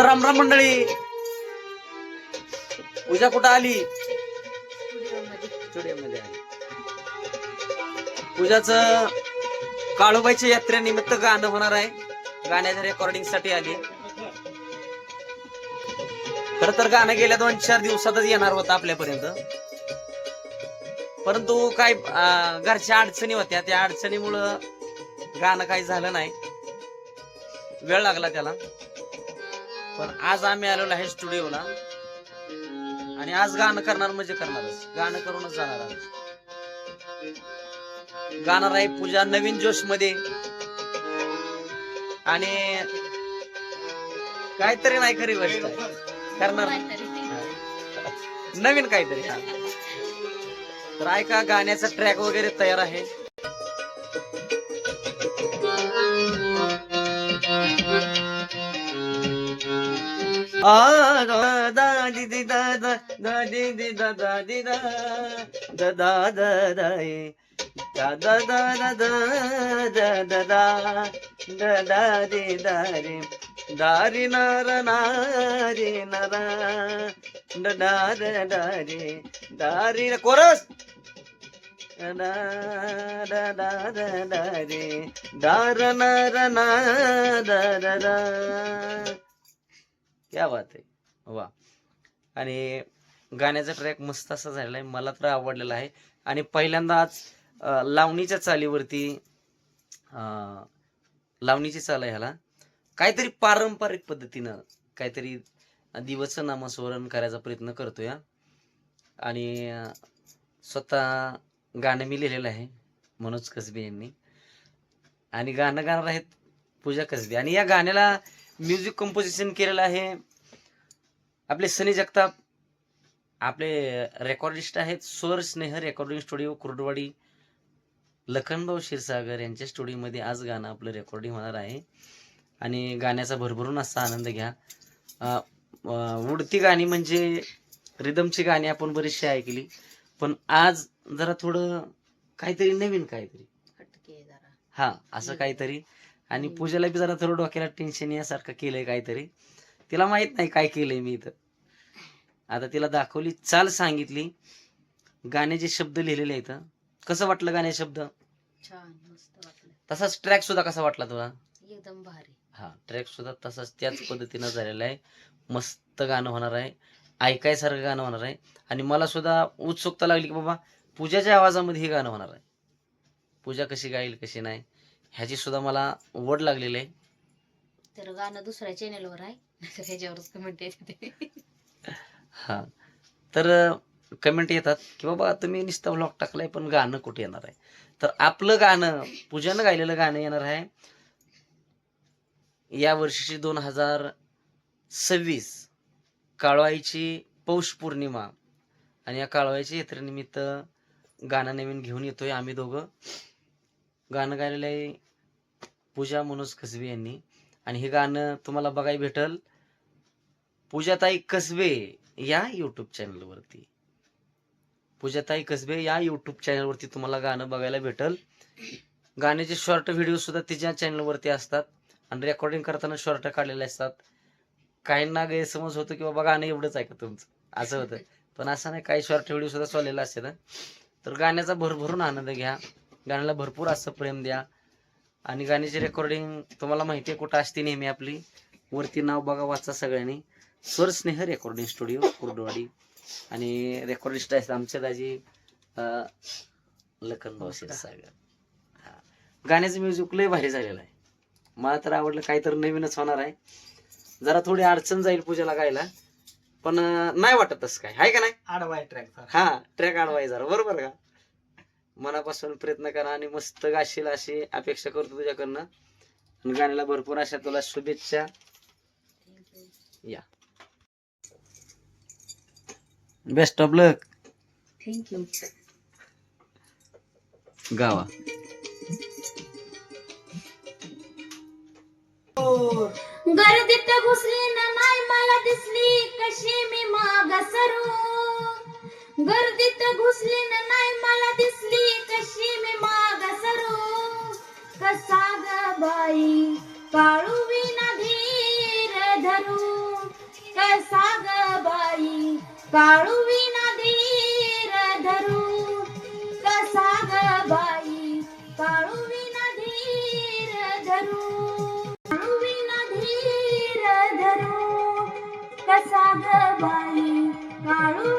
राम राम मंडळी. पूजा कुठं आली? स्टुडिओमध्ये आली. पूजाचं काळूबाईच्या यात्रेनिमित्त गाणं होणार आहे. गाण्याच्या रेकॉर्डिंगसाठी आली. खर तर गाणं गेल्या दोन चार दिवसातच येणार होतं आपल्यापर्यंत. परंतु काय घरच्या अडचणी होत्या. त्या अडचणीमुळं गाणं काही झालं नाही. वेळ लागला त्याला. पण आज आम्ही आलेलो आहे स्टुडिओला. आणि आज गाणं करणार म्हणजे करणारच. गाणं करूनच जाणार आज गाणार आहे पूजा नवीन जोशमध्ये आणि काहीतरी नाही खरी गोष्ट आहे. करणार नवीन काहीतरी. तर ऐका गाण्याचा ट्रॅक वगैरे तयार आहे. ದಾರಿ ನರ ನಾರಿ ನರ ದಾರಿ ದಾರಿ ಕೊರಸ್ ದಾರಿ ದಾರ ನರ ನಾರ या बात आहे. वा आणि गाण्याचा ट्रॅक मस्त असा झालेला आहे. मला तर आवडलेला आहे. आणि पहिल्यांदाच लावणीच्या चालीवरती लावणीची चाल आहे ह्याला. काहीतरी पारंपरिक पद्धतीनं काहीतरी दिवस नामस्मरण करायचा प्रयत्न करतो या आणि स्वतः गाणं मी लिहिलेलं आहे मनोज कसबे यांनी. आणि गाणं गाणार आहेत पूजा कसबे. आणि या गाण्याला म्युझिक कंपोजिशन केलेलं आहे. आपले सनी जगताप आपले रेकॉर्डिस्ट आहेत स्वर स्नेह रेकॉर्डिंग स्टुडिओ कुर्डवाडी लखनभाऊ क्षीरसागर यांच्या स्टुडिओमध्ये आज गाणं आपलं रेकॉर्डिंग होणार आहे. आणि गाण्याचा भरभरून असा आनंद घ्या. उडती गाणी म्हणजे रिदमची गाणी आपण बरीचशी ऐकली. पण आज जरा थोडं काहीतरी नवीन काहीतरी. हा असं काहीतरी. आणि. पूजेला बी जरा थोडं डोक्याला टेन्शन यासारखं केलंय काहीतरी. तिला माहीत नाही काय केलंय मी इथं. आता तिला दाखवली चाल सांगितली. गाण्याचे शब्द लिहिलेले आहेत. कसं वाटलं गाण्याचे शब्द? छान मस्त वाटलं. तसाच ट्रॅक सुद्धा कसा वाटला तुला? एकदम भारी. हा ट्रॅक सुद्धा तसाच त्याच पद्धतीनं झालेला आहे. मस्त गाणं होणार आहे. ऐकायसारखं गाणं होणार आहे. आणि मला सुद्धा उत्सुकता लागली की बाबा पूजाच्या आवाजामध्ये हे गाणं होणार आहे. पूजा कशी गाईल कशी नाही. ह्याची सुद्धा मला ओढ लागलेली आहे. तर गाणं दुसऱ्या चॅनेलवर आहे. नाहीतर ह्याच्यावरच कमेंट येते हा. तर कमेंट येतात की बाबा तुम्ही नुसता व्लॉग टाकलाय पण गाणं कुठे येणार आहे? तर आपलं गाणं पूजानं गायलेलं गाणं येणार आहे. या वर्षीची दोन हजार सव्वीस काळवाईची पौष पौर्णिमा आणि या काळवाईच्या यात्रेनिमित्त गाणं नवीन घेऊन येतोय आम्ही दोघं. गाणं गायलेलं आहे पूजा मनोज कसबे यांनी. आणि हे गाणं तुम्हाला बघायला भेटल पूजाताई कसबे या युट्यूब चॅनलवरती पूजाताई कसबे या युट्यूब चॅनलवरती तुम्हाला गाणं बघायला भेटल. गाण्याचे शॉर्ट व्हिडिओ सुद्धा तिच्या चॅनलवरती असतात आणि रेकॉर्डिंग करताना शॉर्ट काढलेले असतात. काहींना गैरसमज होतो की बाबा गाणं एवढंच आहे का तुमचं? असं होतं. पण असं नाही काही शॉर्ट व्हिडिओ सुद्धा चाललेला ना. तर गाण्याचा भरभरून आनंद घ्या. गाण्याला भरपूर असं प्रेम द्या. आणि गाण्याची रेकॉर्डिंग तुम्हाला माहिती आहे कुठं असते नेहमी आपली. वरती नाव बघा वाचा सगळ्यांनी. स्वर स्नेह रेकॉर्डिंग स्टुडिओ कुर्डवाडी. आणि रेकॉर्डिस्ट आहेत आमचे दाजी अं, लखनभाऊ क्षीरसागर हा. गाण्याचं म्युझिक लय भारी झालेलं आहे. मला तर आवडलं काही तर नवीनच होणार आहे. जरा थोडी अडचण जाईल पूजेला गायला. पण नाही वाटत तसं काय. आहे का नाही? आडवाय ट्रॅक हा ट्रॅक अडवाय जरा. बरोबर का? मनापासून प्रयत्न करा आणि मस्त गाशील अशी अपेक्षा करतो तुझ्याकडनं. आणि गाण्याला भरपूर अशा तुला शुभेच्छा. या. बेस्ट ऑफ लक थँक्यू गावा. गर्दीत घुसली न नाही मला दिसली कशी मी माग सरू गर्दीत घुसली नाही मला दिसली. कशी मी माग सरू? कसा ग बाई? काळू विना धीर धरू. कसा ग बाई? काळू विना धीर धरू. कसा ग बाई? काळू विना धीर धरू. काळू विना धीर धरू. कसा ग बाई? काळू